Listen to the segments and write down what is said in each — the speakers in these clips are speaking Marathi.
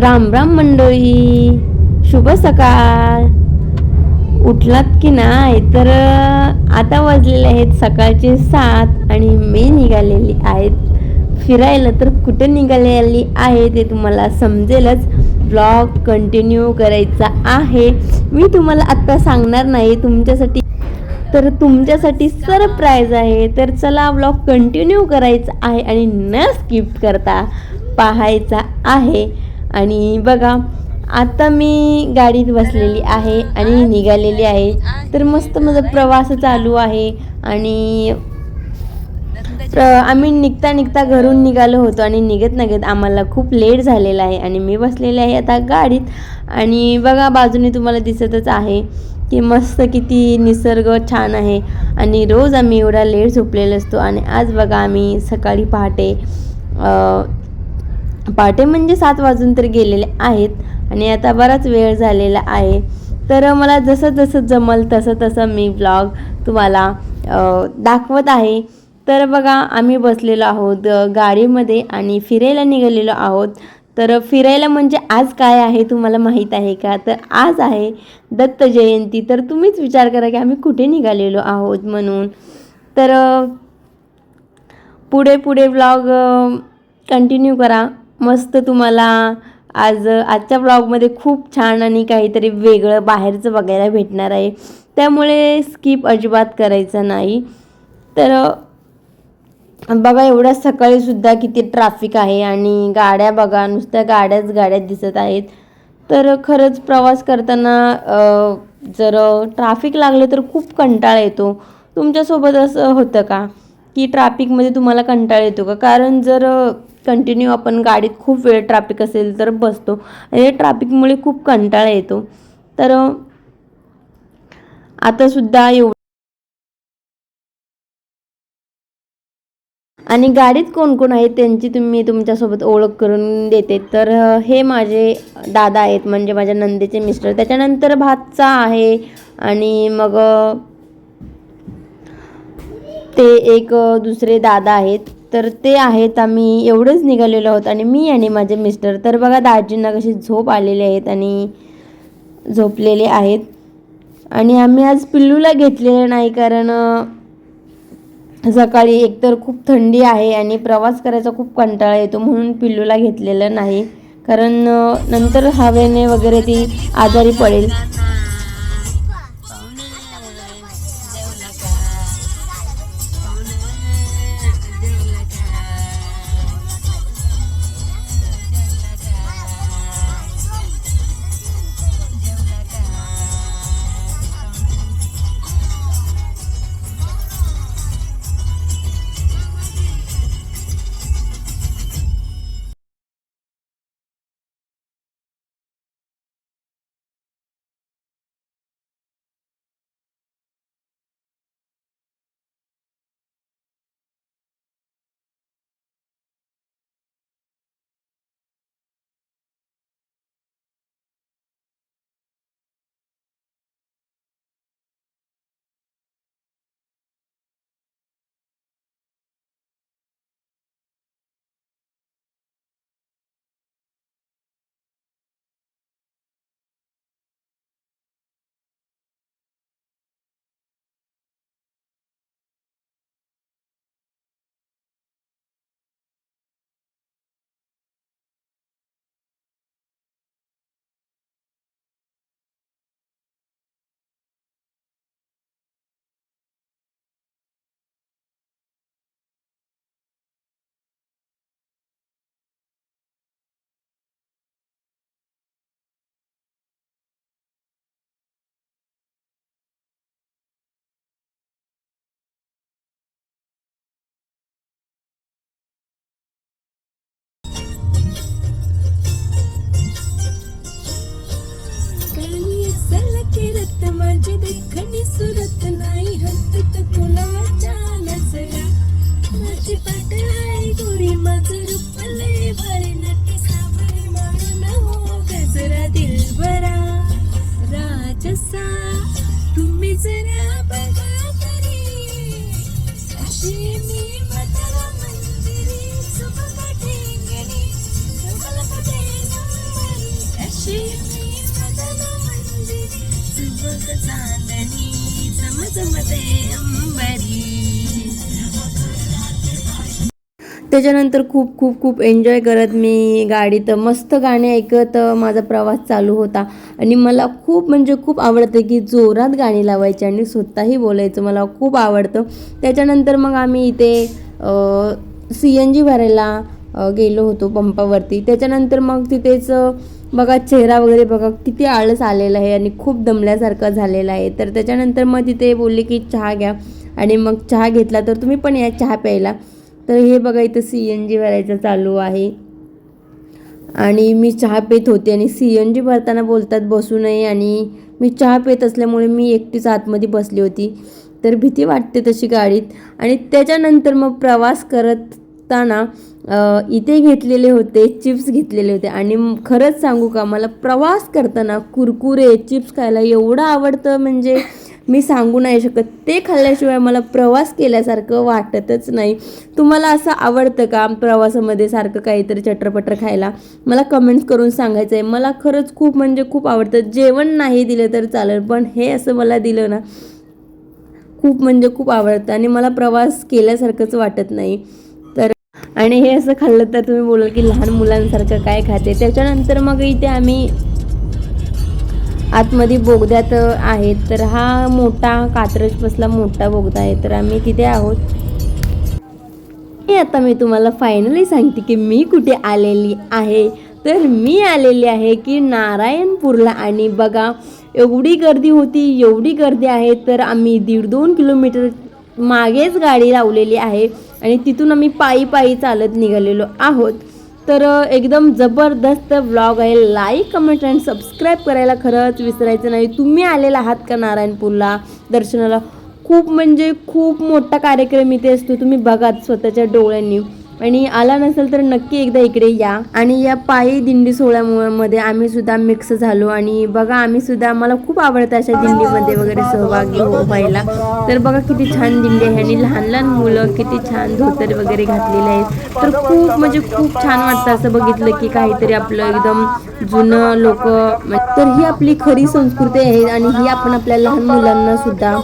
राम राम मंडळी शुभ सकाळ. उठलात की नाही तर आता वाजलेले आहेत सकाळचे सात आणि मी निघालेली आहेत फिरायला तर कुठे निघालेली आहे ते तुम्हाला समजेलच. ब्लॉग कंटिन्यू करायचा आहे. मी तुम्हाला आत्ता सांगणार नाही तुमच्यासाठी. तर तुमच्यासाठी सरप्राईज आहे. तर चला ब्लॉग कंटिन्यू करायचा आहे आणि न स्किप करता पाहायचा आहे. आणि बघा आता मी गाडीत बसलेली आहे आणि निघालेली आहे. तर मस्त माझा प्रवास चालू आहे आणि आम्ही निघता निघता घरून निघालो होतो आणि निघत निघत आम्हाला खूप लेट झालेला आहे आणि मी बसलेले आहे आता गाडीत. आणि बघा बाजूने तुम्हाला दिसतच आहे की मस्त किती निसर्ग छान आहे. आणि रोज आम्ही एवढा लेट झोपलेलो असतो. आणि आज बघा आम्ही सकाळी पहाटे पहाटे म्हणजे सात वाजून तर गेलेले आहेत आणि आता बराच वेळ झालेला आहे. तर मला जसं जसं जमल तसं तसं मी ब्लॉग तुम्हाला दाखवत आहे. तर बघा आम्ही बसलेलो आहोत गाडीमध्ये आणि फिरायला निघालेलो आहोत. तर फिरायला म्हणजे आज काय आहे तुम्हाला माहीत आहे का? तर आज आहे दत्त जयंती. तर तुम्हीच विचार करा की आम्ही कुठे निघालेलो आहोत म्हणून. तर पुढे पुढे ब्लॉग कंटिन्यू करा. मस्त तुम्हाला आज आजच्या ब्लॉगमध्ये खूप छान आणि काहीतरी वेगळं बाहेरचं बघायला भेटणार आहे. त्यामुळे स्किप अजिबात करायचं नाही. तर बघा एवढ्या सकाळीसुद्धा किती ट्रॅफिक आहे आणि गाड्या बघा नुसत्या गाड्याच गाड्या दिसत आहेत. तर खरंच प्रवास करताना जर ट्रॅफिक लागलं तर खूप कंटाळा येतो. तुमच्यासोबत असं होतं का? की ट्रॅफिकमध्ये तुम्हाला कंटाळा येतो का? कारण जर कंटिन्यू आपण गाडीत खूप वेळ ट्रॅफिक असेल तर बसतो. हे ट्रॅफिकमुळे खूप कंटाळा येतो. तर आता सुद्धा एव आणि गाडीत कोण कोण आहेत त्यांची तुम्ही तुमच्यासोबत ओळख करून देते. तर हे माझे दादा आहेत म्हणजे माझ्या नंदेचे मिस्टर. त्याच्यानंतर भातचा आहे आणि मग ते एक दुसरे दादा आहेत. तर ते आहेत आम्ही एवढंच निघालेलो आहोत. आणि मी आणि माझे मिस्टर तर बघा दाजींना कशी झोप आलेली आहेत आणि झोपलेले आहेत. आणि आम्ही आज पिल्लूला घेतलेलं नाही कारण सकाळी एकतर खूप थंडी आहे आणि प्रवास करायचा खूप कंटाळा येतो म्हणून पिल्लूला घेतलेलं नाही. कारण नंतर हवेने वगैरे ती आजारी पडेल. देखणी सुरत नाही हसत कुणाच्या नजरा. माझी पाट आहे गोरी माझं रुपले भरे भारी नटी सावरी हो गजरा दिलबरा राजसा तुम्ही जरा बघा तरी. अशी मी सुबक चांदणी चमचमते अंबरी. त्याच्यानंतर खूप खूप खूप एन्जॉय करत मी गाडीत. मस्त गाणे ऐकत माझा प्रवास चालू होता. आणि मला खूप म्हणजे खूप आवडतं की जोरात गाणी लावायची आणि स्वतःही बोलायचं. मला खूप आवडतं. त्याच्यानंतर मग आम्ही इथे सी एन जी भरायला गेलो होतो पंपावरती. त्याच्यानंतर मग तिथेच बघा चेहरा वगैरे बघा किती आळस आलेला आहे आणि खूप दमल्यासारखं झालेला आहे. तर त्याच्यानंतर मग तिथे बोलले की चहा घ्या. आणि मग चहा घेतला तर तुम्ही पण या चहा प्यायला. तर हे बघा इथं सी एन जी भरायचं चालू आहे. आणि मी चहा पित होते आणि सी एन जी भरताना बोलतात बसू नये. आणि मी चहा पित असल्यामुळे मी एकटीच आतमध्ये बसली होती. तर भीती वाटते तशी गाडीत. आणि त्याच्यानंतर मग प्रवास करत असताना इथे घेतलेले होते चिप्स घेतलेले होते. आणि खरंच सांगू का मला प्रवास करताना कुरकुरे चिप्स खायला एवढं आवडतं म्हणजे मी सांगू नाही शकत. ते खाल्ल्याशिवाय मला प्रवास केल्यासारखं वाटतच नाही. तुम्हाला असं आवडतं का प्रवासामध्ये सारखं काहीतरी चटरपटर खायला? मला कमेंट्स करून सांगायचं आहे मला खरंच खूप म्हणजे खूप आवडतं. जेवण नाही दिलं तर चालेल पण हे असं मला दिलं ना खूप म्हणजे खूप आवडतं. आणि मला प्रवास केल्यासारखंच वाटत नाही. आणि हे असं खाल्लं तर तुम्ही बोलाल की लहान मुलांसारखं काय खाते? त्याच्यानंतर मग इथे आम्ही आतमध्ये बोगद्यात आहेत तर हा मोठा कात्रज बसला मोठा बोगदा आहे तर आम्ही तिथे आहोत. हे आता मी तुम्हाला फायनली सांगते की मी कुठे आलेली आहे. तर मी आलेली आहे की नारायणपूरला आणि बघा एवढी गर्दी होती एवढी गर्दी आहे तर आम्ही दीड दोन किलोमीटर मागेच गाडी लावलेली आहे. आणि तिथून आम्ही पायी पायी चालत निघालेलो आहोत. तर एकदम जबरदस्त व्लॉग आहे. लाईक कमेंट अँड सबस्क्राईब करायला खरंच विसरायचं नाही. तुम्ही आलेला आहात का नारायणपूरला? दर्शनाला. खूप म्हणजे खूप मोठा कार्यक्रम इथे असतो. तुम्ही बघा स्वतःच्या डोळ्यांनी. आणि आला नसेल तर नक्की एकदा इकडे या. आणि या पायी दिंडी सोहळ्यामध्ये आम्ही सुद्धा मिक्स झालो आणि बघा आम्ही सुद्धा मला खूप आवडतं अशा दिंडीमध्ये वगैरे सहभागी हो व्हायला. तर बघा किती छान दिंडी आहे आणि लहान लहान मुलं किती छान धोतर वगैरे घातलेले आहेत. तर खूप म्हणजे खूप छान वाटतं असं बघितलं की काहीतरी आपलं एकदम जुनं लोक तर ही आपली खरी संस्कृती आहे आणि ही आपण आपल्या लहान मुलांना सुद्धा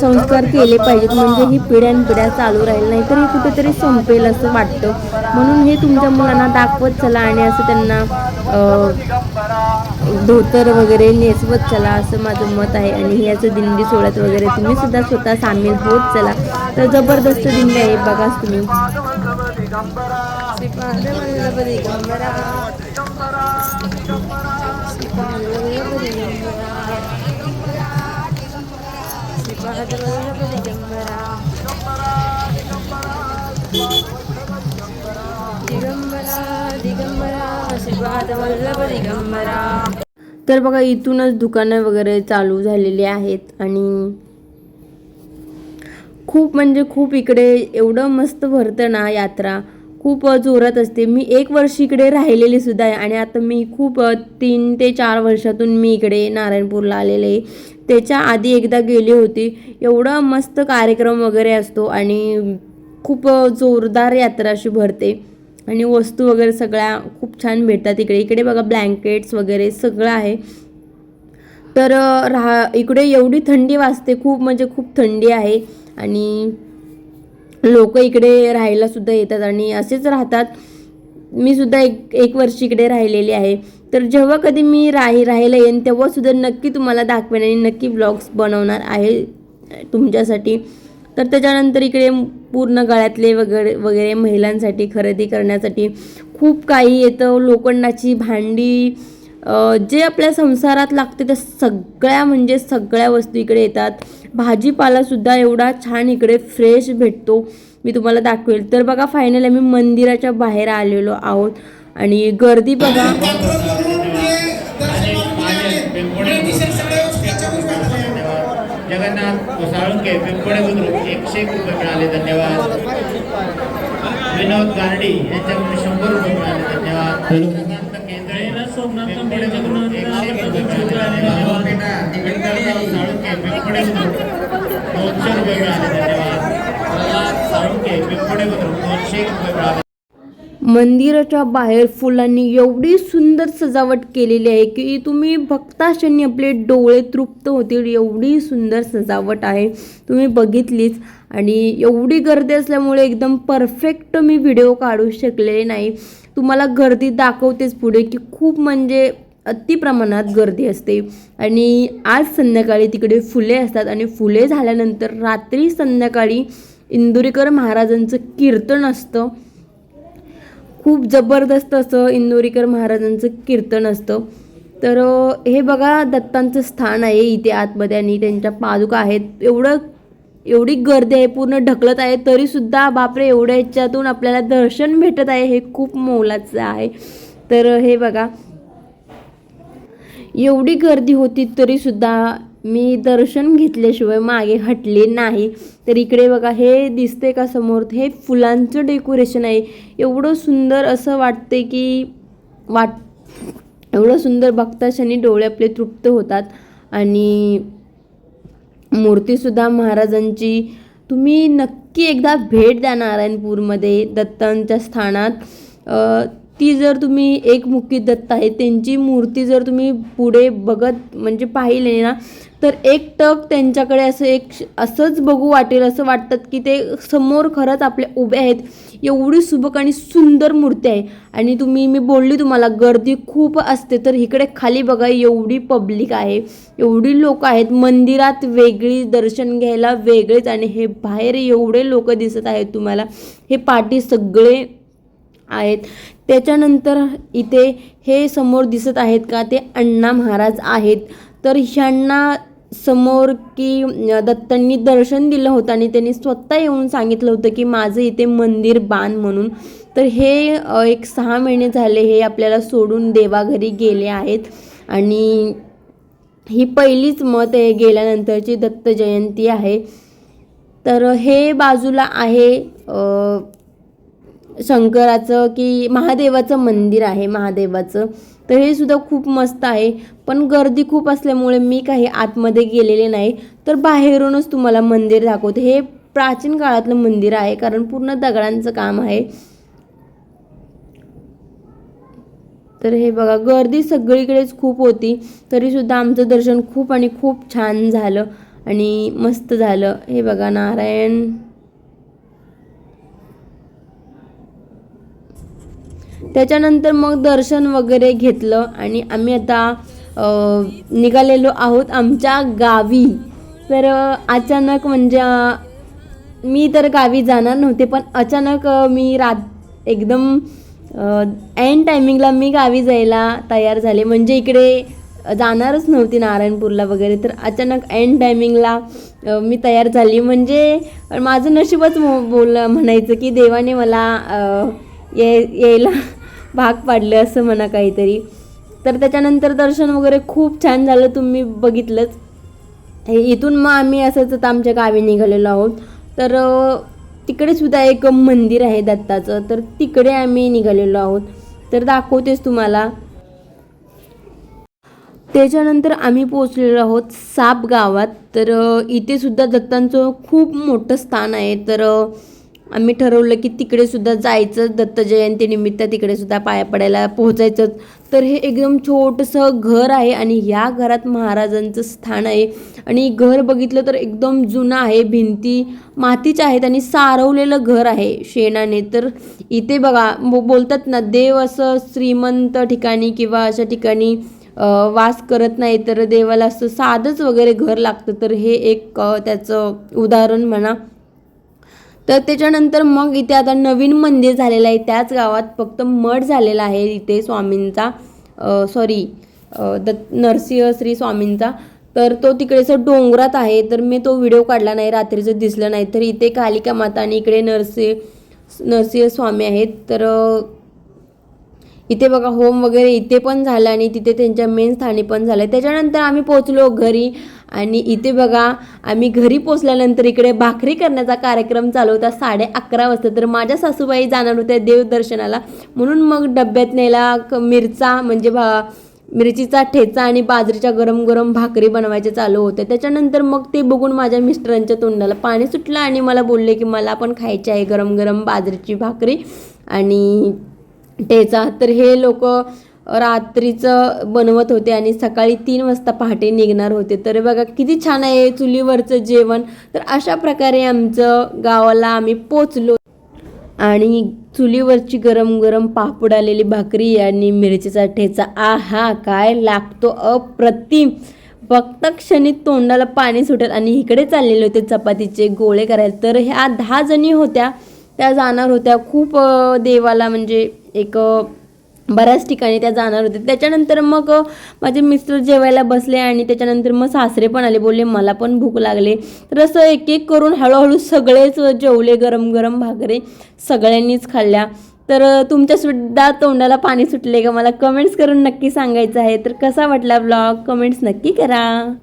संस्कार केले पाहिजेत. म्हणजे ही पिढ्यानपिढ्या चालू राहील. नाही तर हे कुठेतरी संपेल असं वाटतं. म्हणून हे तुमच्या मुलांना दाखवत चला आणि असं त्यांना धोतर वगैरे नेसवत चला असं माझं मत आहे. आणि हे असं दिंडी सोडत वगैरे तुम्ही सुद्धा स्वतः सामील होत चला. तर जबरदस्त दिंडी आहे बघाच तुम्ही. तर बघा इथूनच दुकानं वगैरे चालू झालेली आहेत आणि खूप म्हणजे खूप इकडे एवढं मस्त भरतं ना यात्रा. खूप जोरात असते. मी एक वर्ष इकडे राहिलेली सुद्धा आहे आणि आता मी खूप तीन ते चार वर्षातून मी इकडे नारायणपूरला आलेले आहे. त्याच्या आधी एकदा गेली होती. एवढा मस्त कार्यक्रम वगैरे असतो आणि खूप जोरदार यात्रा अशी भरते. आणि वस्तू वगैरे सगळ्या खूप छान भेटतात इकडे. इकडे बघा ब्लँकेट्स वगैरे सगळं आहे. तर राहा इकडे एवढी थंडी वाजते खूप म्हणजे खूप थंडी आहे. आणि लोक इकडे राहायलासुद्धा येतात आणि असेच राहतात. मी सुद्धा एक एक वर्ष इकडे राहिलेली आहे. तर जेव्हा कधी मी राही राहायला येईन तेव्हासुद्धा नक्की तुम्हाला दाखवेन आणि नक्की ब्लॉग्स बनवणार आहे तुमच्यासाठी. तर त्याच्यानंतर इकडे पूर्ण गळ्यातले वगैरे वगैरे महिलांसाठी खरेदी करण्यासाठी खूप काही येतं. लोखंडाची भांडी जे आपल्या संसारात लागते त्या सगळ्या म्हणजे सगळ्या वस्तू इकडे येतात. भाजीपालासुद्धा एवढा छान इकडे फ्रेश भेटतो. मी तुम्हाला दाखवेल. तर बघा फायनल आम्ही मंदिराच्या बाहेर आलेलो आहोत. आणि गर्दी बघा. बुद्रुक एकशे एक रुपये मिळाले धन्यवाद. विनोद गारडी यांच्याकडून शंभर रुपये मिळाले धन्यवाद. केंद्रे एकशे एक रुपये मिळाले धन्यवाद. साळुंके दोनशे रुपये मिळाले धन्यवाद. साळुंके पिंपळे बुद्रुक दोनशे एक रुपये मिळाले मंदिराच्या बाहेर फुलांनी एवढी सुंदर सजावट केलेली आहे की तुम्ही बघताक्षणी आपले डोळे तृप्त होतील. एवढी सुंदर सजावट आहे. तुम्ही बघितलीच. आणि एवढी गर्दी असल्यामुळे एकदम परफेक्ट मी व्हिडिओ काढू शकलेले नाही. तुम्हाला गर्दी दाखवतेच पुढे की खूप म्हणजे अति प्रमाणात गर्दी असते. आणि आज संध्याकाळी तिकडे फुले असतात आणि फुले झाल्यानंतर रात्री संध्याकाळी इंदुरीकर महाराजांचं कीर्तन असतं. खूप जबरदस्त असं इंदोरीकर महाराजांचं कीर्तन असतं. तर हे बघा दत्तांचं स्थान आहे इथे आतमध्ये आणि त्यांच्या पादुका आहेत. एवढं एवढी गर्दी आहे पूर्ण ढकलत आहे तरीसुद्धा बापरे एवढ्या ह्याच्यातून आपल्याला दर्शन भेटत आहे हे खूप मोलाचं आहे. तर हे बघा. एवढी गर्दी होती तरीसुद्धा मी दर्शन घेतल्याशिवाय मागे हटले नाही. तर इकडे बघा हे दिसते का समोर? हे फुलांचं डेकोरेशन आहे. एवढं सुंदर असं वाटते की वाट एवढं सुंदर बघताक्षणी डोळे आपले तृप्त होतात. आणि मूर्तीसुद्धा महाराजांची तुम्ही नक्की एकदा भेट द्या नारायणपूरमध्ये दत्तांच्या स्थानात. ती जर तुम्ही एकमुखी दत्त आहे त्यांची मूर्ती जर तुम्ही पुढे बघत म्हणजे पाहिले ना तर एक टक त्यांच्याकडे असं एक असंच बघू वाटेल असं वाटतात की ते समोर खरंच आपले उभे आहेत. एवढी सुबक आणि सुंदर मूर्ती आहे. आणि तुम्ही मी बोलली तुम्हाला गर्दी खूप असते तर इकडे खाली बघा एवढी पब्लिक आहे एवढी लोक आहेत मंदिरात वेगळी दर्शन घ्यायला वेगळेच आणि हे बाहेर एवढे लोक दिसत आहेत तुम्हाला. हे पाठी सगळे आहेत. त्याच्यानंतर इथे हे समोर दिसत आहेत का ते अण्णा महाराज आहेत. तर ह्यांना समोर की दत्तांनी दर्शन दिलं होतं आणि त्यांनी स्वतः येऊन सांगितलं होतं की माझं इथे मंदिर बांध म्हणून. तर हे एक सहा महिने झाले हे आपल्याला सोडून देवाघरी गेले आहेत. आणि ही पहिलीच मत आहे गेल्यानंतरची दत्त जयंती आहे. तर हे बाजूला आहे शंकराचं की महादेवाचं मंदिर आहे महादेवाचं. तर हे सुद्धा खूप मस्त आहे. पण गर्दी खूप असल्यामुळे मी काही आतमध्ये गेलेले नाही. तर बाहेरूनच तुम्हाला मंदिर दाखवते. हे प्राचीन काळातलं मंदिर आहे कारण पूर्ण दगडांचं काम आहे. तर हे बघा गर्दी सगळीकडेच खूप होती. तरीसुद्धा आमचं दर्शन खूप आणि खूप छान झालं आणि मस्त झालं. हे बघा नारायण. त्याच्यानंतर मग दर्शन वगैरे घेतलं आणि आम्ही आता निघालेलो आहोत आमच्या गावी. तर अचानक म्हणजे मी तर गावी जाणार नव्हते पण अचानक मी रात एकदम एन टायमिंगला मी गावी जायला तयार झाले. म्हणजे इकडे जाणारच नव्हती नारायणपूरला वगैरे तर अचानक एन टायमिंगला मी तयार झाली. म्हणजे माझं नशीबच बोल म्हणायचं की देवाने मला ये यायला भाग पाडले असं म्हणा काहीतरी. तर त्याच्यानंतर दर्शन वगैरे खूप छान झालं तुम्ही बघितलंच. इथून मग आम्ही असंच आता आमच्या गावी निघालेलो आहोत. तर तिकडे सुद्धा एक मंदिर आहे दत्ताचं तर तिकडे आम्ही निघालेलो आहोत. तर दाखवतेच तुम्हाला. त्याच्यानंतर आम्ही पोचलेलो आहोत साप गावात. तर इथे सुद्धा दत्तांचं खूप मोठं स्थान आहे. तर आम्ही ठरवलं की तिकडे सुद्धा जायचं दत्त जयंतीनिमित्त तिकडे सुद्धा पाया पडायला पोहोचायचं. तर हे एकदम छोटंसं घर आहे आणि ह्या घरात महाराजांचं स्थान आहे. आणि घर बघितलं तर एकदम जुनं आहे भिंती मातीच्या आहेत आणि सारवलेलं घर आहे शेणाने. तर इथे बघा बो- बोलतात ना देव असं श्रीमंत ठिकाणी किंवा अशा ठिकाणी वास करत नाही तर देवाला असं साधंच वगैरे घर लागतं. तर हे एक त्याचं उदाहरण म्हणा. तर त्याच्यानंतर मग इथे आता नवीन मंदिर झालेलं आहे. त्याच गावात फक्त मठ झालेला आहे इथे स्वामींचा सॉरी दत्त नरसिंह श्री स्वामींचा. तर तो तिकडे असं डोंगरात आहे. तर मी तो व्हिडिओ काढला नाही रात्रीचं दिसलं नाही. तर इथे कालिका माता आणि इकडे नरसिंह नरसिंह स्वामी आहेत. तर इथे बघा होम वगैरे इथे पण झालं आणि तिथे त्यांच्या मेन स्थानी पण झालं. त्याच्यानंतर आम्ही पोचलो घरी आणि इथे बघा आम्ही घरी पोचल्यानंतर इकडे भाकरी करण्याचा कार्यक्रम चालू होता साडे अकरा वाजता. तर माझ्या सासूबाई जाणार होत्या देवदर्शनाला. म्हणून मग डब्यात नेला क- मिरचा म्हणजे भा मिरचीचा ठेचा आणि बाजरीच्या गरम गरम भाकरी बनवायचे चालू होते. त्याच्यानंतर मग ते बघून माझ्या मिस्टरांच्या तोंडाला पाणी सुटलं आणि मला बोलले की मला पण खायची आहे गरम गरम बाजरीची भाकरी आणि ठेचा तर हे लोक रात्रीचं बनवत होते आणि सकाळी तीन वाजता पहाटे निघणार होते. तर बघा किती छान आहे चुलीवरचं जेवण. तर अशा प्रकारे आमचं गावाला आम्ही पोचलो. आणि चुलीवरची गरम गरम पापड आलेली भाकरी आणि मिरचीचा ठेचा. आ हा काय लागतो अप्रतिम. फक्त क्षणी तोंडाला पाणी सुटेल आणि इकडे चाललेले होते चपातीचे गोळे करायला. तर ह्या दहा जणी होत्या. त्या जाणार होत्या खूप देवाला म्हणजे एक बऱ्याच ठिकाणी त्या जाणार होते. त्याच्यानंतर मग माझे मिस्टर जेवायला बसले आणि त्याच्यानंतर मग सासरे पण आले बोलले मला पण भूक लागले. तर असं एक एक करून हळूहळू सगळेच जेवले गरम गरम भाकरे सगळ्यांनीच खाल्ल्या. तर तुमच्यासुद्धा तोंडाला पाणी सुटले का? मला कमेंट्स करून नक्की सांगायचं आहे. तर कसा वाटला ब्लॉग? कमेंट्स नक्की करा.